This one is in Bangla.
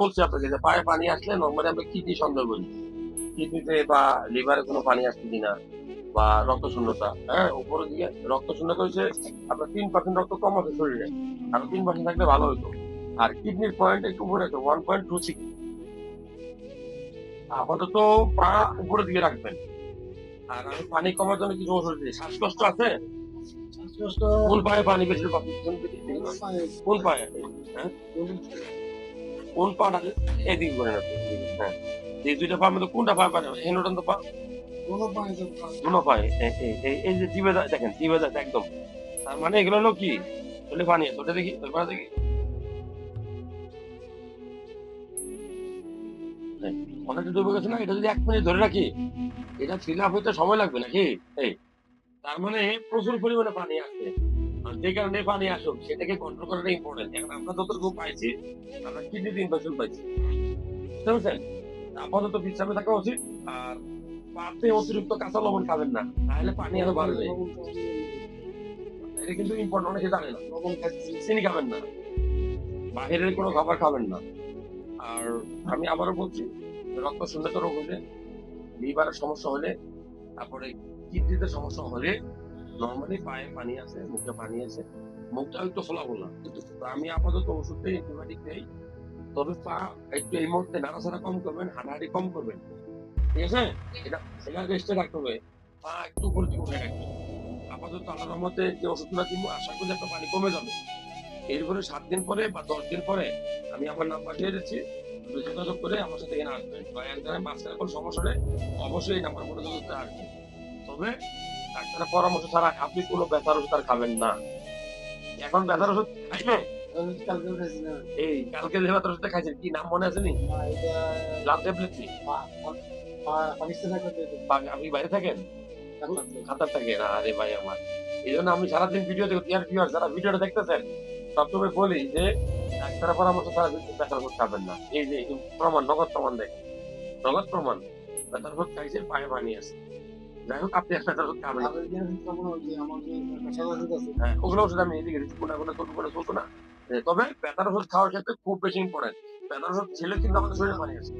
বলছি আপনাকে যে পায়ে পানি আসলে নর্মালি আমরা কিডনি সন্দেহ করি। কিডনিতে বা লিভারে কোনো পানি আসছে কিনা বা রক্ত শূন্যতা হ্যাঁ উপরের দিকে রক্ত শূন্যতা হচ্ছে আপনার তিন পার্সেন্ট রক্ত কম আছে শরীরে আর তিন পার্সেন্ট থাকলে ভালো হতো আর কিডনির পয়েন্ট একটু উপরে আছে ওয়ান পয়েন্ট টু সিক্স আপাতত পা উপরের দিকে রাখবেন। আর আমি পানি কমার জন্য কিছু ওষুধ দিই। শ্বাসকষ্ট আছে? শ্বাসকষ্ট কোন পায়ে পানি বেশি কোন পায়ে? হ্যাঁ? কোন পাটা এদিকে করে না হ্যাঁ। এই দুইটা পা মধ্যে কোনটা পায়ে পারে হেনোটন তো পা কোনো পায়ে এই- এই- যে জিবে যায় দেখেন জিবে যায় একদম। তার মানে এগুলো হলো কি? চলে পানি ওটা দেখি ওই পাটা দেখি। অনেকটা ডুবে গেছে না? এটা যদি এক মিনিট ধরে রাখি এটা ফিল আপ হইতে সময় লাগবে নাকি? এই তার মানে প্রচুর পরিমাণে পানি আর যে কারণে পানি আসুক, সেটাকে কন্ট্রোল করাটা ইম্পর্টেন্ট এখন আমরা যতটুকু পাইছি, আমরা ইনফেকশন পাইছি। বুঝতে পারছেন? আপাতত বিশ্রামে থাকা উচিত, আর পাতে অতিরিক্ত কাঁচা লবণ খাবেন না, তাহলে পানি আরও বাড়বে। এটা কিন্তু ইম্পর্টেন্ট অনেকে জানে না। লবণ চিনি খাবেন না। বাহিরের কোনো খাবার খাবেন না। আর আমি আবারও বলছি, রক্ত শূন্যতা রোগ হলে লিভারের সমস্যা হলে, তারপরে কিডনিতে সমস্যা হলে নর্মালি পায়ে পানি আছে, মুখে পানি আছে। মুখটা একটু খোলা খোলা। কিন্তু আমি আপাতত ওষুধ নেই অ্যান্টিবায়োটিক নেই। তবে পা একটু এই মুহূর্তে নাড়াচাড়া কম করবেন, হাঁটাহাঁটি কম করবেন। ঠিক আছে? এটা সেটা রেস্টে রাখতে হবে। পা একটু দিকে উঠে রাখবেন। আপাতত আল্লাহর রহমতে যে ওষুধগুলো দিব আশা করি একটা পানি কমে যাবে। এরপরে সাত দিন পরে বা দশ দিন পরে আমি আমার নাম পাঠিয়ে দিচ্ছি। যোগাযোগ করে আমার সাথে এখানে আসবেন। বা একজনে মাঝখানে কোনো সমস্যা হলে অবশ্যই এই নাম্বার করে যোগাযোগ করে আসবেন। তবে ডাক্তারের পরামর্শ ছাড়া আপনি কোনো ব্যথার ওষুধ আর খাবেন না। এখন ব্যথার ওষুধ খাইবে না এই, কালকে যে ব্যথার খাইছেন, কি নাম মনে আছে নি? Blood tablet. বা- আপনি বাইরে থাকেন? খাতার থাকে না আরে ভাই আমার। এই জন্য আমি সারাদিন ভিডিও দেখি ইয়ার ভিউয়ার যারা ভিডিওটা দেখতেছেন বলি যে, ডাক্তারের পরামর্শ ছাড়া ব্যথার ওষুধ খাবেন না। এই যে প্রমাণ, নগদ প্রমাণ দেখ নগদ প্রমাণ, ব্যথার ওষুধ খাইছে পায়ে পানি আছে। যাই হোক আপনি একটা খাবেন হ্যাঁ ওগুলো ওষুধ আমি এদিকে দিচ্ছি কোনা কোনো কোনো করে চলতো না। তবে পেতার ওষুধ খাওয়ার ক্ষেত্রে খুব বেশি ইম্পর্টেন্ট পেতার ওষুধ ছেলে কিন্তু আমাদের শরীরে পানি আছে